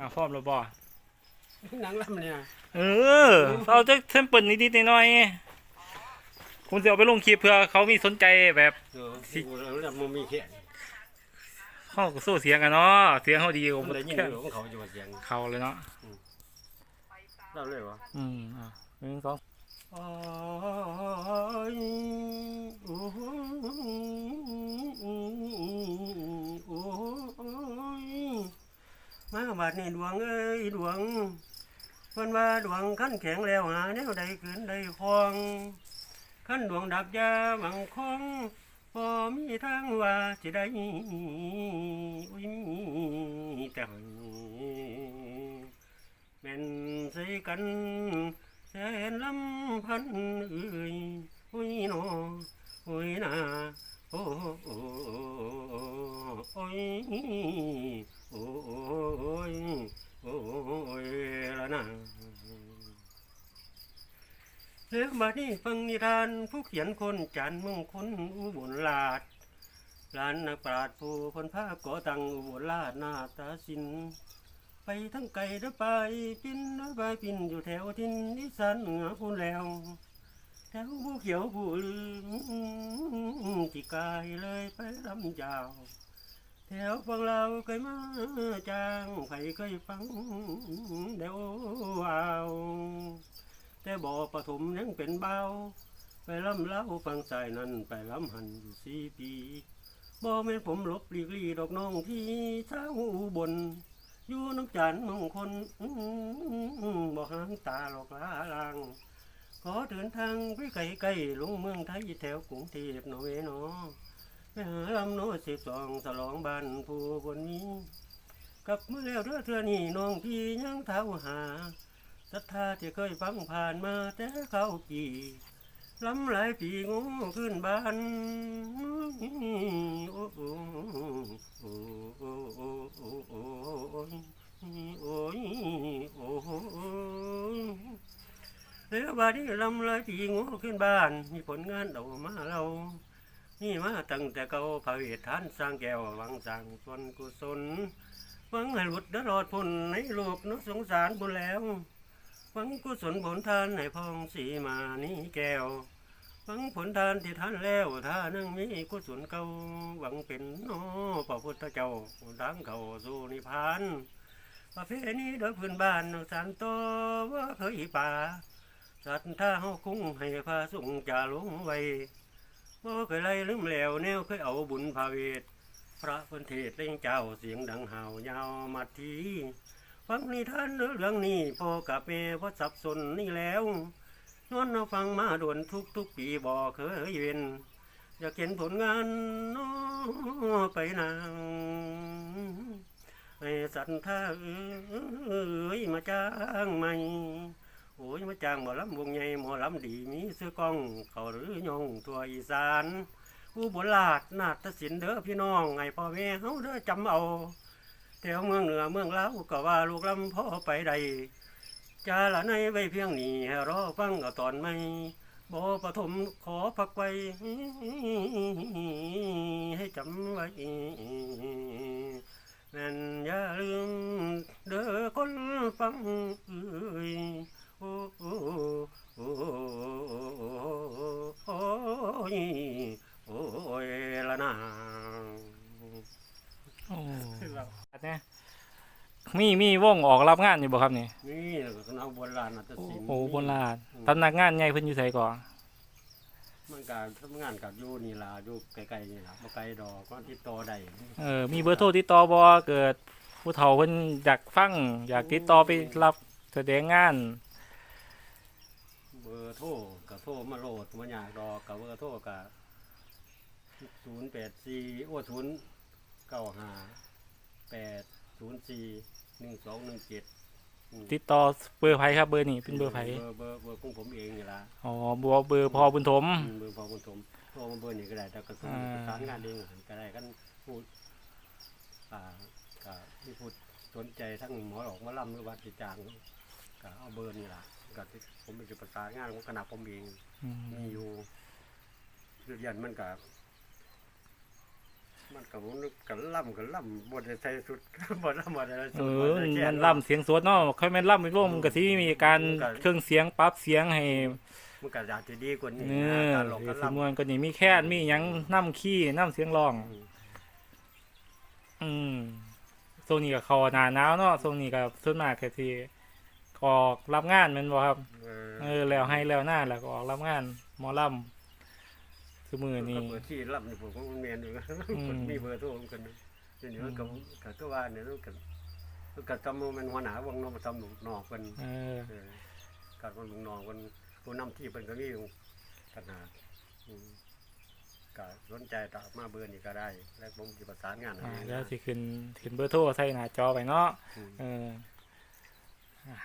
อ่าพร้อมแล้วบ่หนังลำเนี่ยเออเอาจะเซมเปิลนิดๆหน่อยๆผมจะเอาไปลงคลิปเพื่อเขามีสนใจแบบเออกูเราเนี่ยมันมีแค่เขาก็สู้เสียงกันเนาะเสียงเขาดีกว่ามันได้ยินแค่อยู่ของเขาอยู่ว่าเสียงเขาเลยเนาะเล่าเลยวะอืมอะหนึ่งสอง บาดนี่ดวงเอ้ยดวงเพิ่นว่าดวงขั้นแข็งแล้วหาแนวใดขืนใดคลองขั้นดวงดับยาหวังคงพอมีทางว่าจะได้อุ้ยมีแต่หอยแม่นใส่กันแสนลำพันเอ้ยอุ้ยนออุ้ยนาโอ้โอ้โอ้ยโอ้ยโอ้ยละนา เรื่องมานี่ฟังนิทานผู้เขียนคนจันมงคลอุบลราชลานนักปราชญ์ผู้คนภาคก่อตั้งอุบลราชนาตาสิน ไปทั้งไก่เด้อไปปินเด้อไปปินอยู่แถวทินนิสานเหนือพูนแล้ว แถวผู้เขียวผู้ลืมจิกายเลยไปลำยาว แถวฟังเราเคยมาจางไผเคยฟังเดี๋ยวเอา แต่บ่อปฐมยังเป็นเบาไปลำเล่าฟังสายนั้นไปลำหันอยู่สี่ปีบ่แม่ผมลบหลีกลีดอกน้องที่เช้าอุบนอยู่น้ำจันมงคลบ่หางตาหลอกลาลาง ขอเดินทางไปไกลไกลๆลงเมืองไทยแถวกรุงเทพหน่อยเนาะไปหาลำโนสิบสองสลองบ้านผู้บนนี้ กลับมื่อแล้วเด้อเทือนี้น้องพี่ยังเท้าหา ศรัทธาที่เคยฟังผ่านมาแต่เขากี่ลำหลายปีงูขึ้นบ้านโอ้โอ้โอ้โอ้โอ้โอ้โอ้โอ้ยโอ้ยเรือบานนี้ลำหลายปีงูขึ้นบ้าน มีผลงานเอามาเรา นี่มาตั้งแต่เก่าพระเวทฐานสร้างแก้วหวังสร้างส่วนกุศลหวังให้หลุดดรอดพ้นในโลกนกสงสารบุญแล้ว หวังกุศลผลทานให้พองสีมานี้แก้วหวังผลทานที่ท่านแล้วถ้านั่งมีกุศลเก่าหวังเป็นโนพระพุทธเจ้าดังเขาสู่นิพพานประเพณีโดยพื้นบ้านนักสานโตว่าเคยป่าสัตว์ท่าเฮาคุ้งให้พาสุงจาหลงไว้บ่เคยไล่ลืมแล้วแนวเคยเอาบุญพาเวทพระพุทธเทศเล่งเจ้าเสียงดังห่าวยาวมาที ฟังนิทานเรื่องนี้พ่อกับแม่พ่อสับสนนี่แล้วนวลเอาฟังมาด่วนทุกทุกปีบ่เคยเว้นอยากเห็นผลงานน้อไปนางให้สันท่าเอ้ยมาจ้างใหม่โอ้ยมาจ้างหมอลำวงใหญ่หมอลำดีมีเสื้อกล้องเขาหรือยองทัวอีสานผู้บลาดนาฏศิลป์เด้อพี่น้องไงพ่อแม่เฮาเด้อจำเอา แถวเมืองเหนือเมืองลาวก็ว่าลูกลำพ่อไปใดจาละในไว้เพียงนี้รอฟังก็ตอนไม่บ่ปฐมขอพักไว้ ให้จำไว้นั่นอย่าลืมเด้อคนฟังเอ้ย มีมีวงออกรับงานอยู่บ่ครับนี่นี่แล้วก็เอาโบราณนาฏโอ้ศิลป์โหบนลาดตำนักงานใหญ่เพิ่นอยู่ไสก่อนมันการทำงานกับอยู่นี่ล่ะอยู่ไกลๆนี่ล่ะบ่ไกลดอกก็ติดต่อได้เออมีเบอร์โทรติดต่อบ่เกิดผู้เฒ่าเพิ่นอยากฟังอยากติดต่อไปรับแสดงงาน เบอร์โทรก็โทรมาโหลดบ่ยากดอกก็เบอร์โทรก็084โอ้095 804 1217ติดต่อเบอร์ไผครับเบอร์นี้เป็นเบอร์ไผเบอร์เบอร์เบอร์ของผมเองนี่ล่ะอ๋อบัวเบอร์พอบุญถมอืมเบอร์พอคุณสมโทรมาเบอร์นี้ก็ได้แต่ก็คืออ่าประสานงานเองก็ได้กันพูดอ่าก็ที่พูดสนใจทั้งหมอหลอกหมอลำหรือว่าจิจางก็เอาเบอร์นี่ล่ะก็ที่ผมเป็นประสานงานของคณะผมเองอืมมีอยู่เรียนมันก็ มันก็มันก็ล่ำก็ล่ำบ่ได้ใส่สุดบ่ล่ำบ่ได้ใส่เอสุดอบ่ได้แก้มันล่ำเสียงสวดเนาะค่อยแม่นล่ำอีกโลกมันก็สิมีการเครื่องเสียงปรับเสียงให้มันก็อาจจะดีกว่านี้เอนะอการลงสิกันสิล่ำม่วนกว่านี้มีแค่นมีหยังนํขี้นํเสียงร้อง อืมอืมโซนนี้ก็เข้าหน้าหนาวเนาะโซนนี้ก็ส่วนมากก็สิออกรับงานแม่นบ่ครับ เออเออแล้วให้แล้วหน้าแล้วก็ออกรับงานหมอลำ คือมือนี้ก็เบอร์ที่ล่ำนี่ผมก็มันแม่นอยู่อืมคนมีเบอร์โทรเหมือนกันนะเดี๋ยวนี้มันก็ก็คือว่าเนี่ยมันก็มันก็จำมันหัวหน้าวงเน้องมาทำหนุนนอกกันเออ เออการมันลุงนองคนผู้นำที่เป็นก็มีอยู่กันหาอืมก็สนใจตามมาเบอร์นี่ก็ได้ แล้วผมจะประสานงานอ่าให้แล้วนะสิขึ้นขึ้นเบอร์โทรใส่หน้าจอไปเนาะอืม เอออ่า